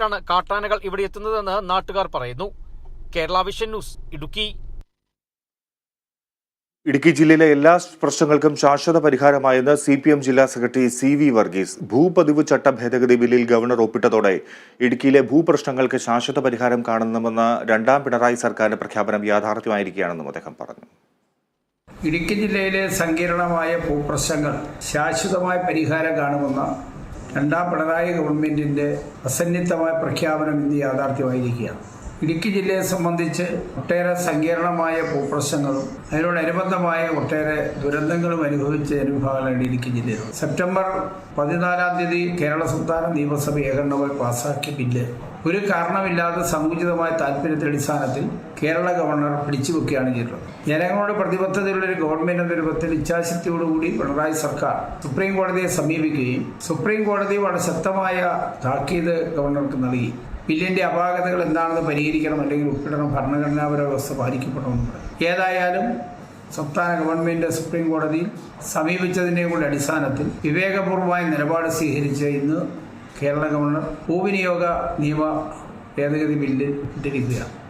ാണ് കാട്ടാനകൾ ഇവിടെ എത്തുന്നതെന്ന് നാട്ടുകാർ പറയുന്നു. Kerala vision news Idukki. Idukki ജില്ലയിലെ എല്ലാ പ്രശ്നങ്ങൾക്കും ശാശ്വത പരിഹാരമായെന്ന് സി പി എം ജില്ലാ സെക്രട്ടറി സി വി വർഗീസ്. ഭൂപതിവ് ചട്ട ഭേദഗതി ബില്ലിൽ ഗവർണർ ഒപ്പിട്ടതോടെ ഇടുക്കിയിലെ ഭൂപ്രശ്നങ്ങൾക്ക് ശാശ്വത പരിഹാരം കാണണമെന്ന രണ്ടാം പിണറായി സർക്കാരിന്റെ പ്രഖ്യാപനം യാഥാർത്ഥ്യമായിരിക്കുകയാണെന്നും അദ്ദേഹം പറഞ്ഞു. ഇടുക്കി ജില്ലയിലെ സങ്കീർണമായ ഭൂപ്രശ്നങ്ങൾ ശാശ്വതമായ പരിഹാരം കാണുമെന്ന രണ്ടാം പിണറായി ഗവൺമെന്റിന്റെ അസന്നിഗ്ധമായ പ്രഖ്യാപനം ഇന്ന് യാഥാർത്ഥ്യമായിരിക്കുകയാണ്. ഇടുക്കി ജില്ലയെ സംബന്ധിച്ച് ഒട്ടേറെ സങ്കീർണമായ ഭൂപ്രശ്നങ്ങളും അതിനോടനുബന്ധമായ ഒട്ടേറെ ദുരന്തങ്ങളും അനുഭവിച്ച ജനവിഭാഗങ്ങളാണ് ഇടുക്കി ജില്ലയിൽ. സെപ്റ്റംബർ പതിനാലാം തീയതി കേരള സംസ്ഥാന നിയമസഭ ഏകണ്ഠമായി പാസാക്കിയ ബില്ല് ഒരു കാരണമില്ലാതെ സമുചിതമായ താല്പര്യത്തിന്റെ അടിസ്ഥാനത്തിൽ കേരള ഗവർണർ പിടിച്ചുവെക്കുകയാണ് ചെയ്തിട്ടുള്ളത് ജനങ്ങളോട് പ്രതിബദ്ധതയുള്ള ഒരു ഗവൺമെന്റ് എന്ന രൂപത്തിൽ ഇച്ഛാശക്തിയോടുകൂടി പിണറായി സർക്കാർ സുപ്രീം കോടതിയെ സമീപിക്കുകയും സുപ്രീം കോടതി വളരെ ശക്തമായ താക്കീത് ഗവർണർക്ക് നൽകി. ബില്ലിന്റെ അപാകതകൾ എന്താണെന്ന് പരിഹരിക്കണം അല്ലെങ്കിൽ ഉൾപ്പെടണം ഭരണഘടനാപര വ്യവസ്ഥ പാലിക്കപ്പെടണമെന്നുണ്ട് ഏതായാലും സംസ്ഥാന ഗവൺമെന്റ് സുപ്രീം കോടതിയിൽ സമീപിച്ചതിന്റെ കൂടെ അടിസ്ഥാനത്തിൽ വിവേകപൂർവമായ നിലപാട് സ്വീകരിച്ച് ഇന്ന് കേരള ഗവർണർ ഭൂവിനിയോഗ നിയമ ഭേദഗതി ബില്ല് ഇട്ടിരിക്കുകയാണ്